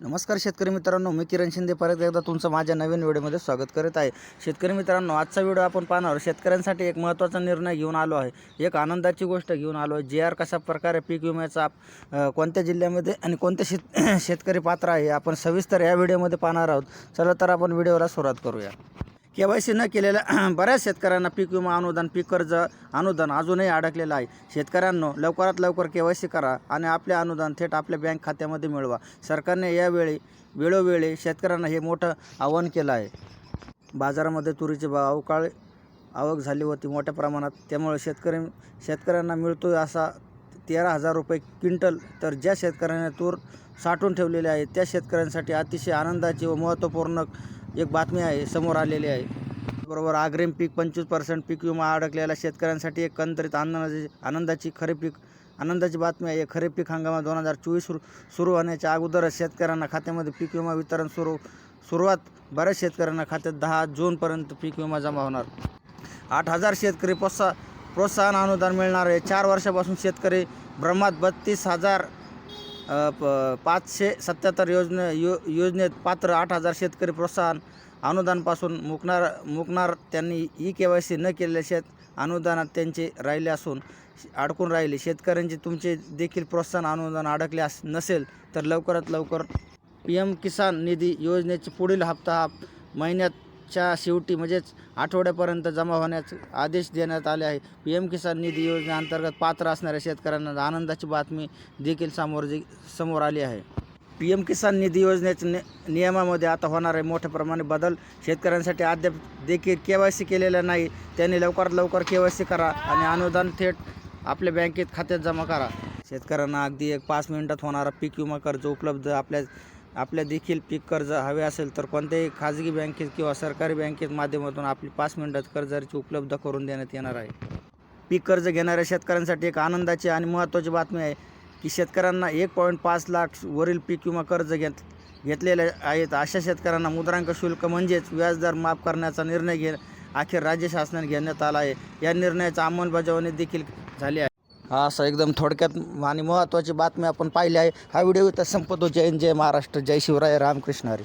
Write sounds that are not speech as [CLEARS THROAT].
नमस्कार शेतकरी मित्रांनो मी किरण शिंदे परत एकदा तुमचं माझ्या नवीन व्हिडिओमध्ये स्वागत करत आहे. शेतकरी मित्रांनो आजचा व्हिडिओ आपण पाहणार शेतकऱ्यांसाठी एक महत्त्वाचा निर्णय घेऊन आलो आहे. एक आनंदाची गोष्ट घेऊन आलो आहे. जे आर कशा प्रकारे पीक विम्याचा कोणत्या जिल्ह्यामध्ये आणि कोणत्या शेत [CLEARS THROAT] शेतकरी पात्र आहे आपण सविस्तर या व्हिडिओमध्ये पाहणार आहोत. चला तर आपण व्हिडिओला सुरुवात करूया. के वाय सी न केलेल्या [CLEARS THROAT] बऱ्याच शेतकऱ्यांना पीक विमा अनुदान पीक कर्ज अनुदान अजूनही अडकलेलं आहे. शेतकऱ्यांनो लवकरात लवकर के वाय सी करा आणि आपले अनुदान थेट आपल्या बँक खात्यामध्ये मिळवा. सरकारने यावेळी वेळोवेळी शेतकऱ्यांना हे मोठं आव्हान केलं आहे. बाजारामध्ये तुरीचे भाव अवकाळी आवक झाली होती मोठ्या प्रमाणात. त्यामुळे शेतकरी शेतकऱ्यांना मिळतो असा तेरा हजार रुपये क्विंटल तर ज्या शेतकऱ्यांनी तूर साठवून ठेवलेले आहे त्या शेतकऱ्यांसाठी अतिशय आनंदाची व महत्त्वपूर्ण एक बातमी आहे समोर आलेली आहे. बरोबर अग्रिम पीक पंचवीस पर्सेंट पीक विमा अडकलेल्या शेतकऱ्यांसाठी एकंदरीत आनंदाची आनंदाची खरी पीक आनंदाची बातमी आहे. खरीप पीक हंगामात दोन हजार चोवीस सुरू सुरू होण्याच्या अगोदरच शेतकऱ्यांना खात्यामध्ये पीक विमा वितरण सुरू सुरुवात बऱ्याच शेतकऱ्यांना खात्यात दहा जूनपर्यंत पीक विमा जमा होणार. आठ हजार शेतकरी प्रोत्सा प्रोत्साहन अनुदान मिळणार आहे. चार वर्षापासून शेतकरी ब्रह्मात बत्तीस हजार प पाचशे सत्याहत्तर योजने यो योजनेत पात्र आठ हजार शेतकरी प्रोत्साहन अनुदानपासून मुकणार मुकणार त्यांनी ई के वाय सी न केलेल्या शेत अनुदानात त्यांचे राहिले असून अडकून राहिले. शेतकऱ्यांचे तुमचे देखील प्रोत्साहन अनुदान अडकले अस नसेल तर लवकरात लवकर पी एम किसान निधी योजनेचे पुढील हप्ता हा च्या शेवटी म्हणजेच आठवड्यापर्यंत जमा होण्याचे आदेश देण्यात आले आहे. पी एम किसान निधी योजनेअंतर्गत पात्र असणाऱ्या शेतकऱ्यांना आनंदाची बातमी देखील समोर जी समोर आली आहे. पी एम किसान निधी योजनेच्या नि नियमामध्ये आता होणारे मोठ्या प्रमाणे बदल शेतकऱ्यांसाठी अद्याप देखील के वाय सी केलेलं नाही. त्यांनी लवकरात लवकर के वाय सी करा आणि अनुदान थेट आपल्या बँकेत खात्यात जमा करा. शेतकऱ्यांना अगदी एक पाच मिनिटात होणारा पीक विमा कर्ज उपलब्ध आपल्या आपल्या देखील पीक कर्ज हवे असेल तर कोणत्याही खाजगी बँकेत किंवा सरकारी बँकेत माध्यमातून आपली पाच मिनिटात कर्जाची उपलब्ध करून देण्यात येणार आहे. पीक कर्ज घेणाऱ्या शेतकऱ्यांसाठी एक आनंदाची आणि महत्त्वाची बातमी आहे की शेतकऱ्यांना एक पॉईंट पाच लाख वरील पीक विमा कर्ज घेत घेतलेले आहेत. अशा शेतकऱ्यांना मुद्रांक शुल्क म्हणजेच व्याजदर माफ करण्याचा निर्णय घे अखेर राज्य शासनाने घेण्यात आला आहे. या निर्णयाची अंमलबजावणी देखील झाली आहे. असं एकदम थोडक्यात आणि महत्त्वाची बातमी आपण पाहिली आहे. हा व्हिडिओ इथं संपतो जय हिंद, जय महाराष्ट्र जय शिवराय रामकृष्ण हरी.